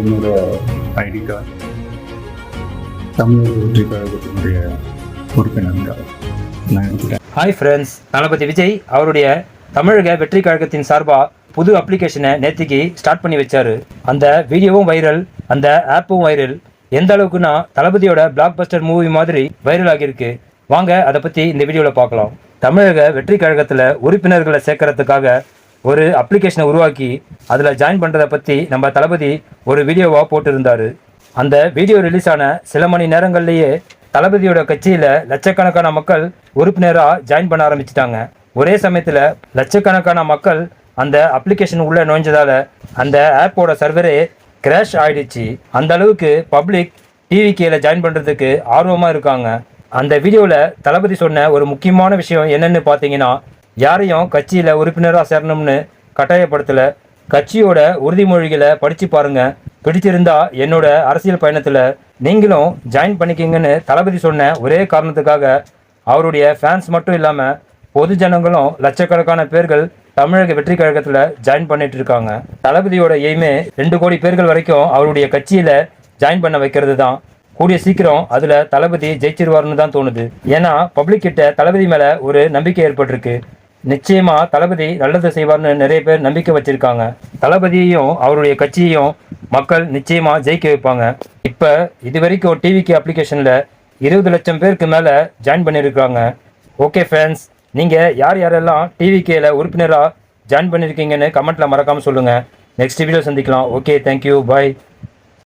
என்னோட ID card தமிழக வெற்றி கழகத்தினுடைய உறுப்பினர்கள் நான் எடுத்துட்டேன். ஹாய் ஃப்ரெண்ட்ஸ் தளபதி விஜய் அவருடைய தமிழக வெற்றி கழகத்தின் சார்பாக புது அப்ளிகேஷனை நேத்திக்கு ஸ்டார்ட் பண்ணி வச்சாரு. அந்த வீடியோவும் வைரல் அந்த ஆப்பும் வைரல் எந்த அளவுக்குன்னா தளபதியோட பிளாக் பஸ்டர் மூவி மாதிரி வைரல் ஆகியிருக்கு. வாங்க அதை பற்றி இந்த வீடியோவில் பார்க்கலாம். தமிழக வெற்றி கழகத்தில் உறுப்பினர்களை சேர்க்கறதுக்காக ஒரு அப்ளிகேஷனை உருவாக்கி அதில் ஜாயின் பண்ணுறதை பற்றி நம்ம தளபதி ஒரு வீடியோவாக போட்டிருந்தார். அந்த வீடியோ ரிலீஸ் ஆன சில மணி நேரங்கள்லேயே தளபதியோட கட்சியில் லட்சக்கணக்கான மக்கள் உறுப்பினராக ஜாயின் பண்ண ஆரம்பிச்சிட்டாங்க. ஒரே சமயத்தில் லட்சக்கணக்கான மக்கள் அந்த அப்ளிகேஷன் உள்ளே நுழைஞ்சதால் அந்த ஆப்போட சர்வரே கிராஷ் ஆயிடுச்சு. அந்த அளவுக்கு பப்ளிக் டிவிகேல ஜாயின் பண்ணுறதுக்கு ஆர்வமாக இருக்காங்க. அந்த வீடியோவில் தளபதி சொன்ன ஒரு முக்கியமான விஷயம் என்னன்னு பார்த்தீங்கன்னா யாரையும் கட்சியில் உறுப்பினராக சேரணும்னு கட்டாயப்படுத்தலை. கட்சியோட உறுதிமொழிகளை படித்து பாருங்கள் பிடிச்சிருந்தா என்னோட அரசியல் பயணத்தில் நீங்களும் ஜாயின் பண்ணிக்கிங்கன்னு தளபதி சொன்ன ஒரே காரணத்துக்காக அவருடைய ஃபேன்ஸ் மட்டும் இல்லாமல் பொது ஜனங்களும் லட்சக்கணக்கான பேர்கள் தமிழக வெற்றி கழகத்தில் ஜாயின் பண்ணிட்டு இருக்காங்க. தளபதியோட எய்மே ரெண்டு கோடி பேர்கள் வரைக்கும் அவருடைய கட்சியில் ஜாயின் பண்ண வைக்கிறது தான் கூடிய சீக்கிரம் அதில் தளபதி ஜெயிச்சிருவார்னு தான் தோணுது. ஏன்னா பப்ளிக் கிட்ட தளபதி மேலே ஒரு நம்பிக்கை ஏற்பட்டிருக்கு. நிச்சயமா தளபதி நல்லது செய்வார்னு நிறைய பேர் நம்பிக்கை வச்சிருக்காங்க. தளபதியையும் அவருடைய கட்சியையும் மக்கள் நிச்சயமா ஜெயிக்க வைப்பாங்க. இப்ப இது வரைக்கும் டிவிக்கு அப்ளிகேஷன்ல இருபது லட்சம் பேருக்கு மேல ஜாயின் பண்ணியிருக்காங்க ஓகே ஃப்ரெண்ட்ஸ் நீங்க யார் யாரெல்லாம் டிவிகேல உறுப்பினராக ஜாயின் பண்ணியிருக்கீங்கன்னு கமெண்ட்ல மறக்காம சொல்லுங்க. நெக்ஸ்ட் வீடியோ சந்திக்கலாம். Okay thank you bye